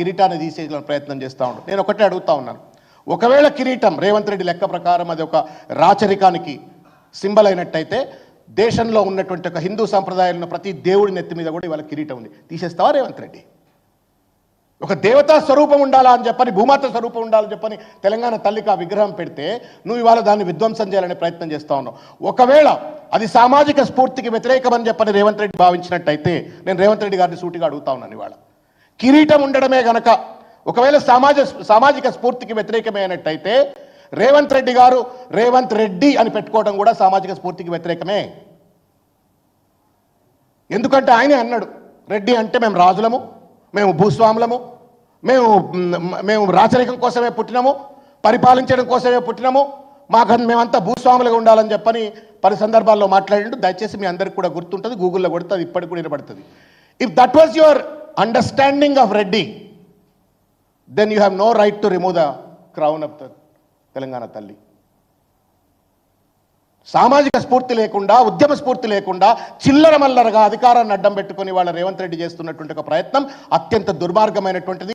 కిరీటాన్ని తీసేయాలని ప్రయత్నం చేస్తూ ఉంటాడు నేను ఒకటే అడుగుతా ఉన్నాను. ఒకవేళ కిరీటం రేవంత్ రెడ్డి లెక్క ప్రకారం అది ఒక రాచరికానికి సింబల్ అయినట్టయితే దేశంలో ఉన్నటువంటి ఒక హిందూ సాంప్రదాయాలను ప్రతి దేవుడి నెత్తి మీద కూడా ఇవాళ కిరీటం ఉంది. తీసేస్తావా రేవంత్ రెడ్డి? ఒక దేవతా స్వరూపం ఉండాలా అని చెప్పని భూమాత స్వరూపం ఉండాలని చెప్పని తెలంగాణ తల్లికి ఆ విగ్రహం పెడితే నువ్వు ఇవాళ దాన్ని విధ్వంసం చేయాలనే ప్రయత్నం చేస్తా ఉన్నావు. ఒకవేళ అది సామాజిక స్ఫూర్తికి వ్యతిరేకమని చెప్పని రేవంత్ రెడ్డి భావించినట్టయితే నేను రేవంత్ రెడ్డి గారిని సూటిగా అడుగుతా ఉన్నాను ఇవాళ. కిరీటం ఉండడమే గనక ఒకవేళ సమాజ సామాజిక స్ఫూర్తికి వ్యతిరేకమైనట్టయితే రేవంత్ రెడ్డి గారు రేవంత్ రెడ్డి అని పెట్టుకోవడం కూడా సామాజిక స్ఫూర్తికి వ్యతిరేకమే. ఎందుకంటే ఆయనే అన్నాడు రెడ్డి అంటే మేము రాజులము మేము భూస్వాములము మేము మేము రాచరికం కోసమే పుట్టినము పరిపాలించడం కోసమే పుట్టినము మాకు మేమంతా భూస్వాములుగా ఉండాలని చెప్పని పలు సందర్భాల్లో మాట్లాడిండు. దయచేసి మీ అందరికి కూడా గుర్తుంటుంది గూగుల్లో కొడుతుంది ఇప్పటికి కూడా వినబడుతుంది. If that was your understanding of Reddy then you have no right to remove the crown of the Telangana Talli సామాజిక స్ఫూర్తి లేకుండా ఉద్యమ స్ఫూర్తి లేకుండా చిల్లర మల్లరగా అధికారాన్ని అడ్డం పెట్టుకుని వాళ్ళ రేవంత్ రెడ్డి చేస్తున్నటువంటి ఒక ప్రయత్నం అత్యంత దుర్మార్గమైనటువంటిది.